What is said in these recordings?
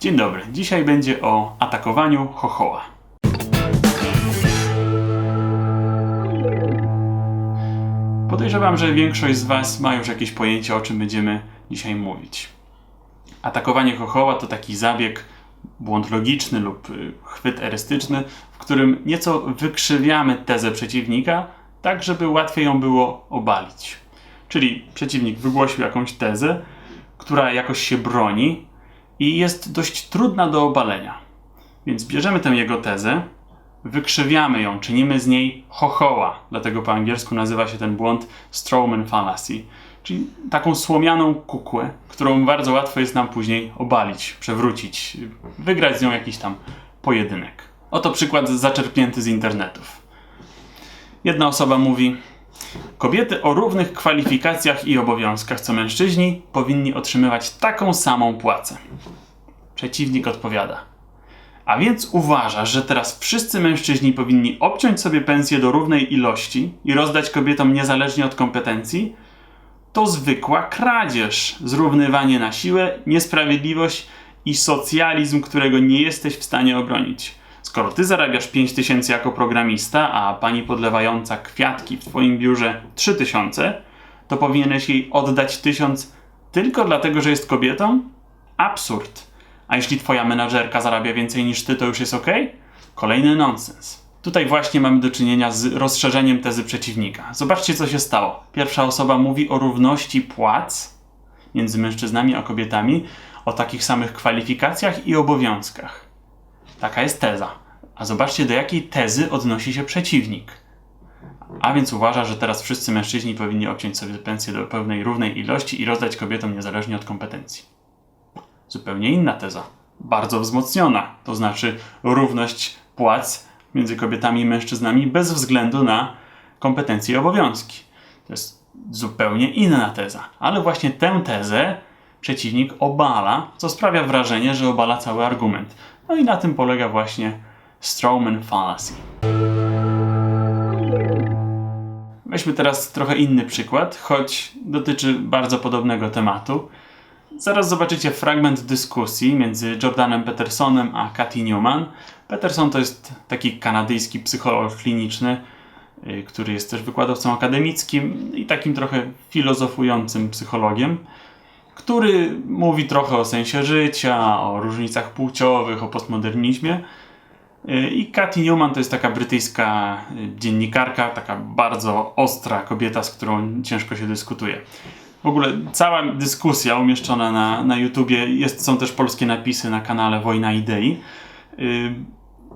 Dzień dobry. Dzisiaj będzie o atakowaniu chochoła. Podejrzewam, że większość z Was ma już jakieś pojęcie, o czym będziemy dzisiaj mówić. Atakowanie chochoła to taki zabieg, błąd logiczny lub y, chwyt erystyczny, w którym nieco wykrzywiamy tezę przeciwnika, tak żeby łatwiej ją było obalić. Czyli przeciwnik wygłosił jakąś tezę, która jakoś się broni i jest dość trudna do obalenia. Więc bierzemy tę jego tezę, wykrzywiamy ją, czynimy z niej chochoła. Dlatego po angielsku nazywa się ten błąd Strawman fallacy. Czyli taką słomianą kukłę, którą bardzo łatwo jest nam później obalić, przewrócić, wygrać z nią jakiś tam pojedynek. Oto przykład zaczerpnięty z internetów. Jedna osoba mówi: Kobiety o równych kwalifikacjach i obowiązkach co mężczyźni powinni otrzymywać taką samą płacę. Przeciwnik odpowiada: A więc uważasz, że teraz wszyscy mężczyźni powinni obciąć sobie pensję do równej ilości i rozdać kobietom niezależnie od kompetencji? To zwykła kradzież, zrównywanie na siłę, niesprawiedliwość i socjalizm, którego nie jesteś w stanie obronić. Skoro ty zarabiasz 5000 jako programista, a pani podlewająca kwiatki w twoim biurze 3000, to powinieneś jej oddać 1000 tylko dlatego, że jest kobietą? Absurd. A jeśli twoja menadżerka zarabia więcej niż ty, to już jest ok? Kolejny nonsens. Tutaj właśnie mamy do czynienia z rozszerzeniem tezy przeciwnika. Zobaczcie, co się stało. Pierwsza osoba mówi o równości płac między mężczyznami a kobietami, o takich samych kwalifikacjach i obowiązkach. Taka jest teza. A zobaczcie, do jakiej tezy odnosi się przeciwnik. A więc uważa, że teraz wszyscy mężczyźni powinni obciąć sobie pensję do pełnej równej ilości i rozdać kobietom niezależnie od kompetencji. Zupełnie inna teza. Bardzo wzmocniona. To znaczy równość płac między kobietami i mężczyznami bez względu na kompetencje i obowiązki. To jest zupełnie inna teza. Ale właśnie tę tezę przeciwnik obala, co sprawia wrażenie, że obala cały argument. No i na tym polega właśnie Strawman fallacy. Weźmy teraz trochę inny przykład, choć dotyczy bardzo podobnego tematu. Zaraz zobaczycie fragment dyskusji między Jordanem Petersonem a Cathy Newman. Peterson to jest taki kanadyjski psycholog kliniczny, y, który jest też wykładowcą akademickim i takim trochę filozofującym psychologiem, który mówi trochę o sensie życia, o różnicach płciowych, o postmodernizmie. Y, I Cathy Newman to jest taka brytyjska y, dziennikarka, taka bardzo ostra kobieta, z którą ciężko się dyskutuje. W ogóle cała dyskusja umieszczona na, na YouTubie, jest, są też polskie napisy na kanale Wojna Idei. Yy,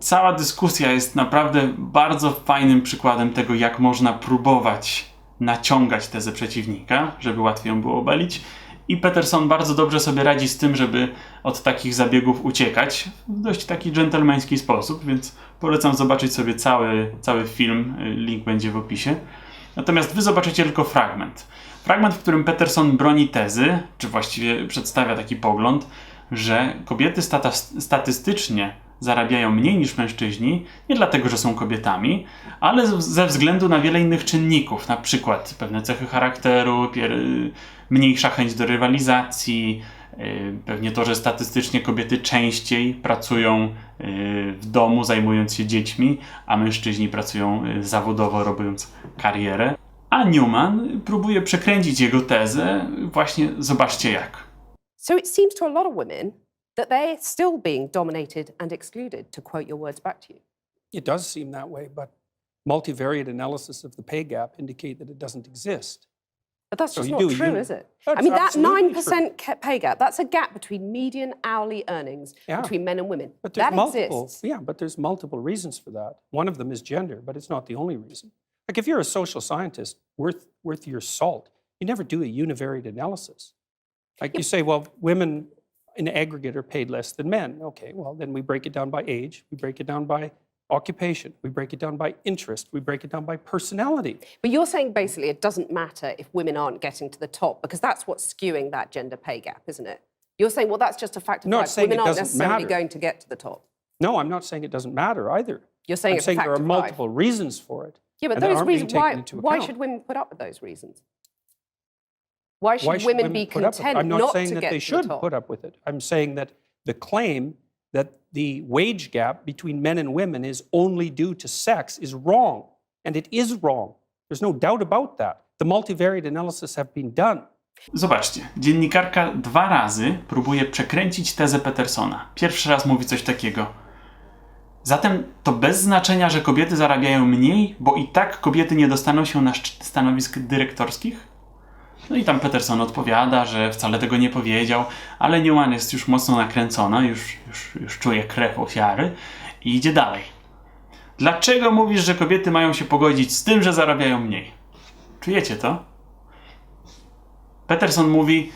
cała dyskusja jest naprawdę bardzo fajnym przykładem tego, jak można próbować naciągać tezę przeciwnika, żeby łatwiej ją było obalić. I Peterson bardzo dobrze sobie radzi z tym, żeby od takich zabiegów uciekać w dość taki dżentelmeński sposób, więc polecam zobaczyć sobie cały, cały film, y, link będzie w opisie. Natomiast wy zobaczycie tylko fragment. Fragment, w którym Peterson broni tezy, czy właściwie przedstawia taki pogląd, że kobiety statystycznie zarabiają mniej niż mężczyźni, nie dlatego, że są kobietami, ale ze względu na wiele innych czynników, na przykład pewne cechy charakteru, mniejsza chęć do rywalizacji, yy, pewnie to, że statystycznie kobiety częściej pracują yy, w domu, zajmując się dziećmi, a mężczyźni pracują yy, zawodowo, robiąc karierę. A Newman próbuje przekręcić jego tezę, właśnie zobaczcie jak. So it seems to a lot of women that they're still being dominated and excluded, to quote your words back to you. It does seem that way, but multivariate analysis of the pay gap indicate that it doesn't exist. But that's just you not do true, uni- is it? That's I mean, that 9% ca- pay gap, that's a gap between median hourly earnings Yeah. between men and women. But there's that multiple, exists. yeah, but there's multiple reasons for that. One of them is gender, but it's not the only reason. Like if you're a social scientist worth worth your salt, you never do a univariate analysis. Like you say, well, women in aggregate are paid less than men. Okay, well then we break it down by age, we break it down by occupation, we break it down by interest, we break it down by personality. But you're saying basically it doesn't matter if women aren't getting to the top because that's what's skewing that gender pay gap, isn't it? You're saying, well, that's just a fact of Not life. Women it aren't necessarily matter. going to get to the top. No, I'm not saying it doesn't matter either. You're saying I'm it's saying a fact there are of life. multiple reasons for it. Yeah, but and those reasons, why, why should women put up with those reasons? Why should, Why should women, be put up with it? content I'm not, not saying that they to the should put up with it. I'm saying that the claim that the wage gap between men and women is only due to sex is wrong. And it is wrong. There's no doubt about that. The multivariate analysis have been done. Zobaczcie, dziennikarka dwa razy próbuje przekręcić tezę Petersona. Pierwszy raz mówi coś takiego. Zatem to bez znaczenia, że kobiety zarabiają mniej, bo i tak kobiety nie dostaną się na stanowisk dyrektorskich? No i tam Peterson odpowiada, że wcale tego nie powiedział, ale Newman jest już mocno nakręcona, już, już, już czuje krew ofiary i idzie dalej. Dlaczego mówisz, że kobiety mają się pogodzić z tym, że zarabiają mniej? Czujecie to? Peterson mówi,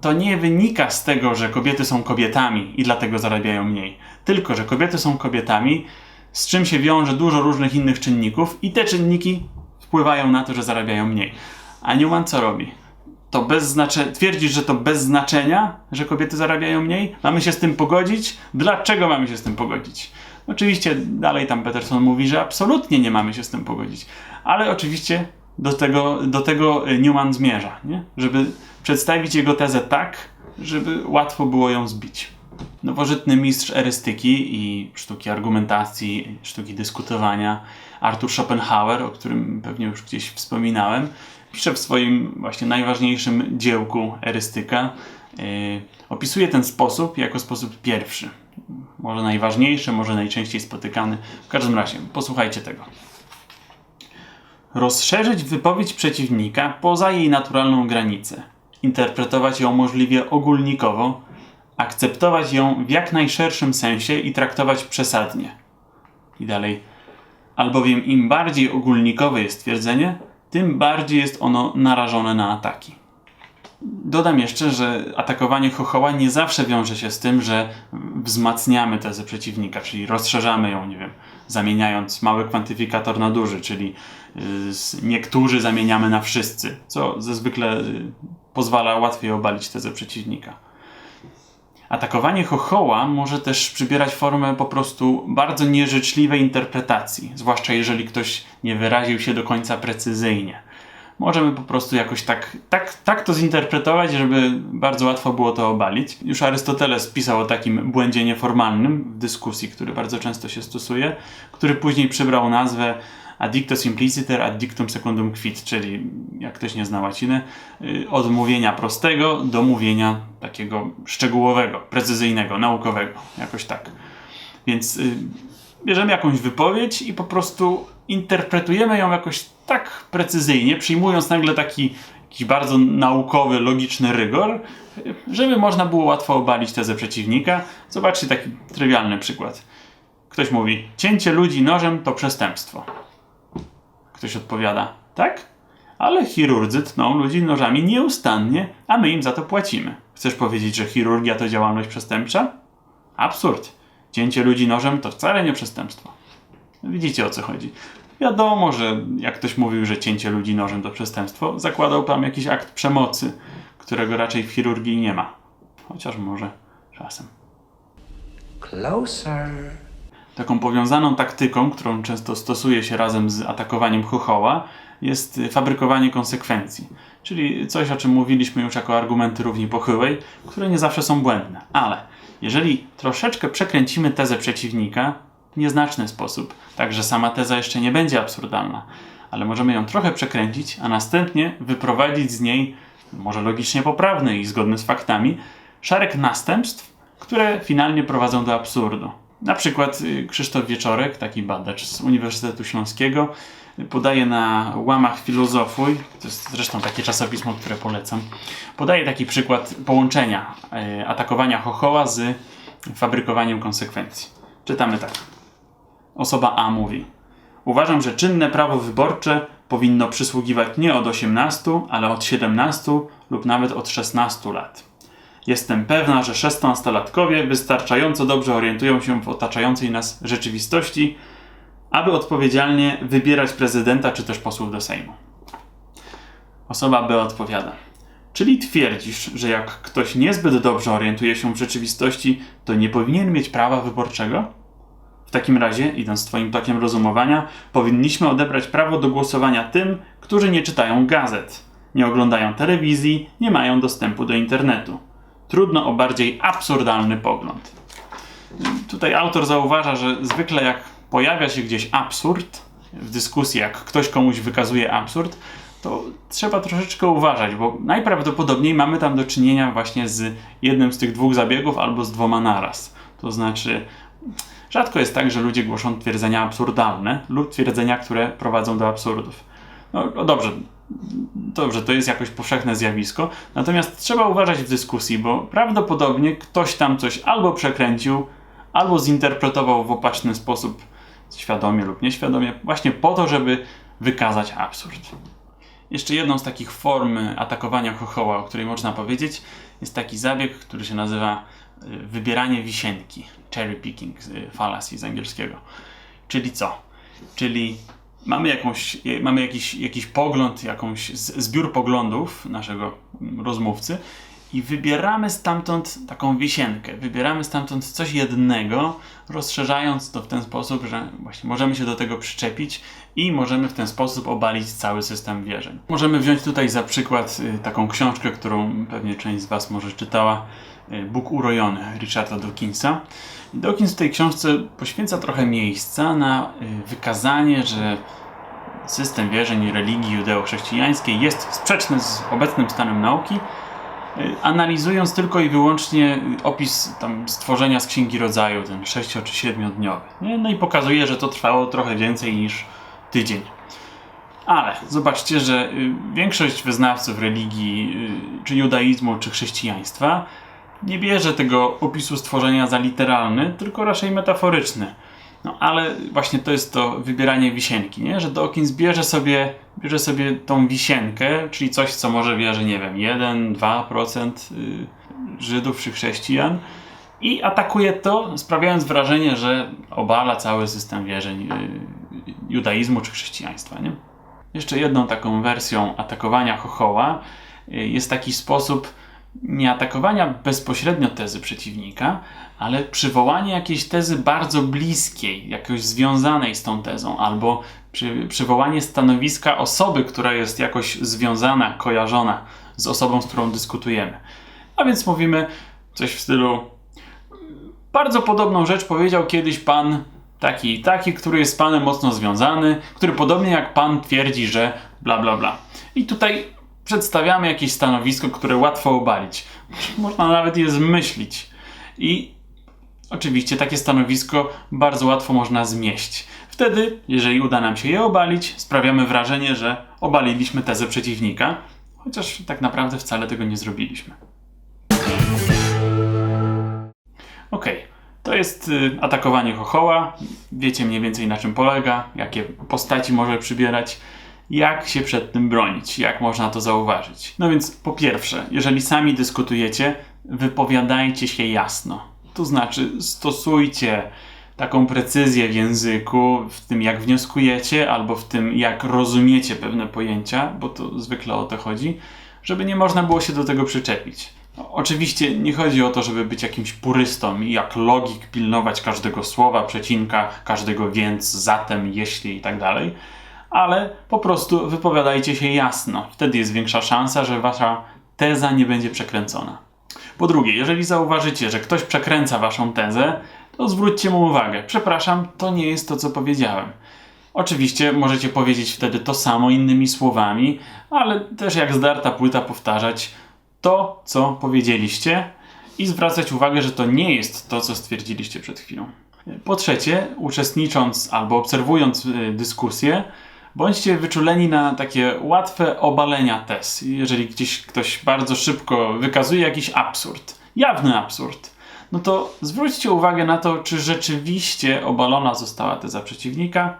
to nie wynika z tego, że kobiety są kobietami i dlatego zarabiają mniej, tylko że kobiety są kobietami, z czym się wiąże dużo różnych innych czynników i te czynniki wpływają na to, że zarabiają mniej. A Newman co robi? To bez znaczenia, twierdzisz, że to bez znaczenia, że kobiety zarabiają mniej? Mamy się z tym pogodzić? Dlaczego mamy się z tym pogodzić? Oczywiście dalej tam Peterson mówi, że absolutnie nie mamy się z tym pogodzić, ale oczywiście do tego, do tego Newman zmierza, nie? żeby przedstawić jego tezę tak, żeby łatwo było ją zbić. Nowożytny mistrz erystyki i sztuki argumentacji, sztuki dyskutowania, Arthur Schopenhauer, o którym pewnie już gdzieś wspominałem, pisze w swoim właśnie najważniejszym dziełku Erystyka, yy, opisuje ten sposób jako sposób pierwszy. Może najważniejszy, może najczęściej spotykany. W każdym razie, posłuchajcie tego rozszerzyć wypowiedź przeciwnika poza jej naturalną granicę, interpretować ją możliwie ogólnikowo, akceptować ją w jak najszerszym sensie i traktować przesadnie. I dalej. Albowiem im bardziej ogólnikowe jest twierdzenie, tym bardziej jest ono narażone na ataki. Dodam jeszcze, że atakowanie chochoła nie zawsze wiąże się z tym, że wzmacniamy tezę przeciwnika, czyli rozszerzamy ją, nie wiem, zamieniając mały kwantyfikator na duży, czyli y, niektórzy zamieniamy na wszyscy, co zwykle y, pozwala łatwiej obalić tezę przeciwnika. Atakowanie chochoła może też przybierać formę po prostu bardzo nieżyczliwej interpretacji, zwłaszcza jeżeli ktoś nie wyraził się do końca precyzyjnie możemy po prostu jakoś tak, tak, tak to zinterpretować, żeby bardzo łatwo było to obalić. Już Arystoteles pisał o takim błędzie nieformalnym w dyskusji, który bardzo często się stosuje, który później przybrał nazwę addicto simpliciter ad dictum secundum quid, czyli jak ktoś nie zna łaciny, y, od mówienia prostego do mówienia takiego szczegółowego, precyzyjnego, naukowego, jakoś tak. Więc y, bierzemy jakąś wypowiedź i po prostu interpretujemy ją jakoś tak precyzyjnie, przyjmując nagle taki jakiś bardzo naukowy, logiczny rygor, żeby można było łatwo obalić tezę przeciwnika. Zobaczcie taki trywialny przykład. Ktoś mówi, cięcie ludzi nożem to przestępstwo. Ktoś odpowiada, tak? Ale chirurdzy tną ludzi nożami nieustannie, a my im za to płacimy. Chcesz powiedzieć, że chirurgia to działalność przestępcza? Absurd. Cięcie ludzi nożem to wcale nie przestępstwo. Widzicie o co chodzi. Wiadomo, że jak ktoś mówił, że cięcie ludzi nożem to przestępstwo, zakładał tam jakiś akt przemocy, którego raczej w chirurgii nie ma. Chociaż może czasem. Closer. Taką powiązaną taktyką, którą często stosuje się razem z atakowaniem chochoła, jest fabrykowanie konsekwencji. Czyli coś, o czym mówiliśmy już jako argumenty równi pochyłej, które nie zawsze są błędne. Ale jeżeli troszeczkę przekręcimy tezę przeciwnika, w nieznaczny sposób, tak że sama teza jeszcze nie będzie absurdalna, ale możemy ją trochę przekręcić, a następnie wyprowadzić z niej, może logicznie poprawny i zgodny z faktami, szereg następstw, które finalnie prowadzą do absurdu. Na przykład y, Krzysztof Wieczorek, taki badacz z Uniwersytetu Śląskiego, podaje na łamach Filozofuj, to jest zresztą takie czasopismo, które polecam, podaje taki przykład połączenia y, atakowania chochoła z fabrykowaniem konsekwencji. Czytamy tak. Osoba A mówi: Uważam, że czynne prawo wyborcze powinno przysługiwać nie od 18, ale od 17 lub nawet od 16 lat. Jestem pewna, że szesnastolatkowie wystarczająco dobrze orientują się w otaczającej nas rzeczywistości, aby odpowiedzialnie wybierać prezydenta czy też posłów do Sejmu. Osoba B odpowiada. Czyli twierdzisz, że jak ktoś niezbyt dobrze orientuje się w rzeczywistości, to nie powinien mieć prawa wyborczego? W takim razie, idąc Twoim tokiem rozumowania, powinniśmy odebrać prawo do głosowania tym, którzy nie czytają gazet, nie oglądają telewizji, nie mają dostępu do internetu. Trudno o bardziej absurdalny pogląd. Tutaj autor zauważa, że zwykle jak pojawia się gdzieś absurd w dyskusji, jak ktoś komuś wykazuje absurd, to trzeba troszeczkę uważać, bo najprawdopodobniej mamy tam do czynienia właśnie z jednym z tych dwóch zabiegów albo z dwoma naraz. To znaczy, rzadko jest tak, że ludzie głoszą twierdzenia absurdalne lub twierdzenia, które prowadzą do absurdów. No, no dobrze, dobrze, to jest jakoś powszechne zjawisko, natomiast trzeba uważać w dyskusji, bo prawdopodobnie ktoś tam coś albo przekręcił, albo zinterpretował w opaczny sposób, świadomie lub nieświadomie, właśnie po to, żeby wykazać absurd. Jeszcze jedną z takich form atakowania chochoła, o której można powiedzieć, jest taki zabieg, który się nazywa y, wybieranie wisienki, cherry picking y, fallacy z angielskiego. Czyli co? Czyli mamy, jakąś, mamy jakiś, jakiś pogląd, jakąś zbiór poglądów naszego mm, rozmówcy i wybieramy stamtąd taką wisienkę. Wybieramy stamtąd coś jednego, rozszerzając to w ten sposób, że właśnie możemy się do tego przyczepić i możemy w ten sposób obalić cały system wierzeń. Możemy wziąć tutaj za przykład y, taką książkę, którą pewnie część z Was może czytała, Bóg urojony Richarda Dawkinsa. I Dawkins w tej książce poświęca trochę miejsca na y, wykazanie, że system wierzeń religii judeo-chrześcijańskiej jest sprzeczny z obecnym stanem nauki, y, analizując tylko i wyłącznie y, opis tam stworzenia z Księgi Rodzaju, ten 6 czy 7-dniowy. nie? No i pokazuje, że to trwało trochę więcej niż tydzień. Ale zobaczcie, że y, większość wyznawców religii, y, czy judaizmu, czy chrześcijaństwa nie bierze tego opisu stworzenia za literalny, tylko raczej metaforyczny. No ale właśnie to jest to wybieranie wisienki, nie? że Dawkins bierze sobie, bierze sobie tą wisienkę, czyli coś, co może wierzy, nie wiem, 1-2% y, Żydów czy chrześcijan i atakuje to, sprawiając wrażenie, że obala cały system wierzeń y, judaizmu czy chrześcijaństwa. Nie? Jeszcze jedną taką wersją atakowania chochoła y, jest taki sposób nie atakowania bezpośrednio tezy przeciwnika, ale przywołanie jakiejś tezy bardzo bliskiej, jakoś związanej z tą tezą, albo przy, przywołanie stanowiska osoby, która jest jakoś związana, kojarzona z osobą, z którą dyskutujemy. A więc mówimy coś w stylu bardzo podobną rzecz powiedział kiedyś pan taki i taki, który jest z panem mocno związany, który podobnie jak pan twierdzi, że bla bla bla. I tutaj przedstawiamy jakieś stanowisko, które łatwo obalić. Można nawet je zmyślić. I oczywiście takie stanowisko bardzo łatwo można zmieść. Wtedy, jeżeli uda nam się je obalić, sprawiamy wrażenie, że obaliliśmy tezę przeciwnika, chociaż tak naprawdę wcale tego nie zrobiliśmy. Okej, to jest y, atakowanie chochoła. Wiecie mniej więcej na czym polega, jakie postaci może przybierać, jak się przed tym bronić, jak można to zauważyć. No więc po pierwsze, jeżeli sami dyskutujecie, wypowiadajcie się jasno. To znaczy stosujcie taką precyzję w języku, w tym jak wnioskujecie, albo w tym jak rozumiecie pewne pojęcia, bo to zwykle o to chodzi, żeby nie można było się do tego przyczepić. No, Oczywiście nie chodzi o to, żeby być jakimś purystą i jak logik pilnować każdego słowa, przecinka, każdego więc, zatem, jeśli i tak dalej, ale po prostu wypowiadajcie się jasno. Wtedy jest większa szansa, że wasza teza nie będzie przekręcona. Po drugie, jeżeli zauważycie, że ktoś przekręca waszą tezę, to zwróćcie mu uwagę. Przepraszam, to nie jest to, co powiedziałem. Oczywiście możecie powiedzieć wtedy to samo innymi słowami, ale też jak zdarta płyta powtarzać to, co powiedzieliście i zwracać uwagę, że to nie jest to, co stwierdziliście przed chwilą. Po trzecie, uczestnicząc albo obserwując y, dyskusję, bądźcie wyczuleni na takie łatwe obalenia tez. Jeżeli gdzieś ktoś bardzo szybko wykazuje jakiś absurd, jawny absurd, no to zwróćcie uwagę na to, czy rzeczywiście obalona została teza przeciwnika,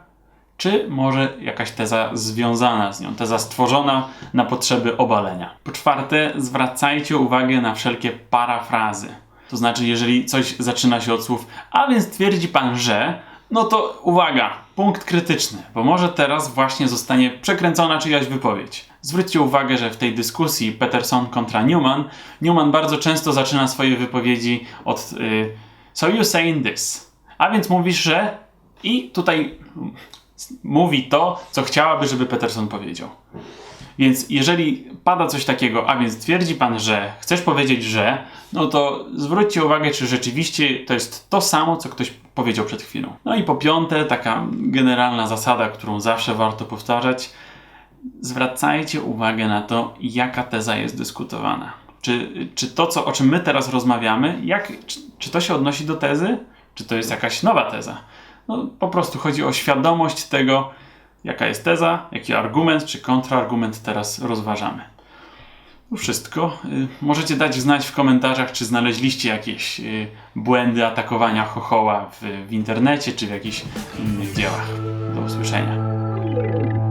czy może jakaś teza związana z nią, teza stworzona na potrzeby obalenia. Po czwarte, zwracajcie uwagę na wszelkie parafrazy. To znaczy, jeżeli coś zaczyna się od słów, a więc twierdzi pan, że, no to uwaga, punkt krytyczny, bo może teraz właśnie zostanie przekręcona czyjaś wypowiedź. Zwróćcie uwagę, że w tej dyskusji Peterson kontra Newman, Newman bardzo często zaczyna swoje wypowiedzi od y, So you saying this? A więc mówisz, że i tutaj mówi to, co chciałaby, żeby Peterson powiedział. Więc jeżeli pada coś takiego, a więc twierdzi pan, że chcesz powiedzieć, że, no to zwróćcie uwagę, czy rzeczywiście to jest to samo, co ktoś powiedział przed chwilą. No i po piąte, taka generalna zasada, którą zawsze warto powtarzać, zwracajcie uwagę na to, jaka teza jest dyskutowana. Czy, czy to, co, o czym my teraz rozmawiamy, jak, czy, czy to się odnosi do tezy, czy to jest jakaś nowa teza? No, po prostu chodzi o świadomość tego, jaka jest teza, jaki argument czy kontrargument teraz rozważamy. To wszystko. Y, Możecie dać znać w komentarzach, czy znaleźliście jakieś y, błędy atakowania chochoła w, w internecie czy w jakichś innych dziełach. Do usłyszenia.